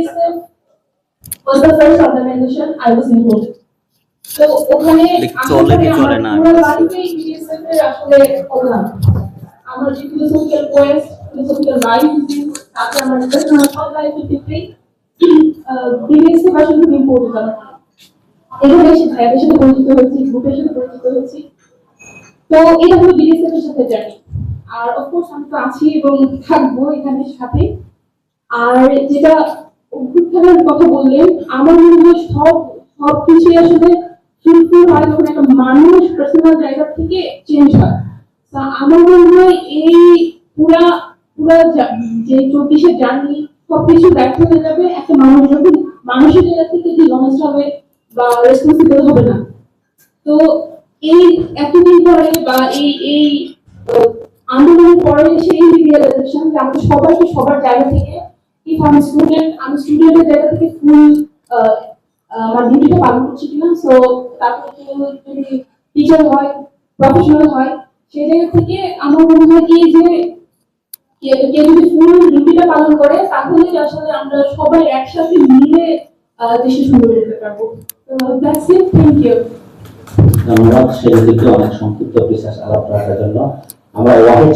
BDSM was the first organization I was involved. তো ওখানে চলে কি চলে না? BDSM এর আসলে প্রোগ্রাম আমার যে ফিলোসফিক্যাল কোয়েস্ট ফিলোসফিক্যাল লাইফ তাতে আমার পার্সোনাল সব লাইফের ক্ষেত্রেই বিদেশে আসলে খুব ইম্পর্টেন্ট এখানে এসে ভাইয়াদের সাথে পরিচিত হয়েছি গ্রুপের সাথে পরিচিত হয়েছি। তো এটা হলো বিদেশের সাথে জানি আর অফকোর্স আমি তো আছি এবং থাকব এখানে সাথে। আর যেটা অভ্যুত্থানের কথা বললেন, আমার মনে হয় সব সব কিছুই আসলে ফুলফিল হয় যখন একটা মানুষ পার্সোনাল জায়গা থেকে চেঞ্জ হয়। আমার মনে হয় এই পুরা পুরা যে চব্বিশের জার্নি সবকিছু ব্যর্থ হয়ে যাবে একটা মানুষ যখন মানুষের জায়গা থেকে ডিসঅনেস্ট হবে বা রেসপন্সিবল হবে না। তো এই এতদিন পরে বা এই এই আন্দোলনের পরে সেই রিয়েলাইজেশন যে আমাদের সবাইকে সবার জায়গা থেকে ইফ আমি স্টুডেন্ট আমি স্টুডেন্টের জায়গা থেকে ফুল আমার ডিউটিটা পালন করছি কিনা সো তারপর যদি টিচার হয় প্রফেশনাল হয়, সেই জায়গা থেকে আমার মনে হয় কি যে কেউ যদি ফুল ডিউটিটা পালন করে, তাহলে আসলে আমরা সবাই একসাথে মিলে দেশে সুন্দর করতে পারব। দ্যাটস থ্যাংক ইউ ধন্যবাদ। সেদিকে অনেক সংক্ষিপ্ত বিশেষ আলাপ রাখার জন্য। আমরা ওয়াহিদ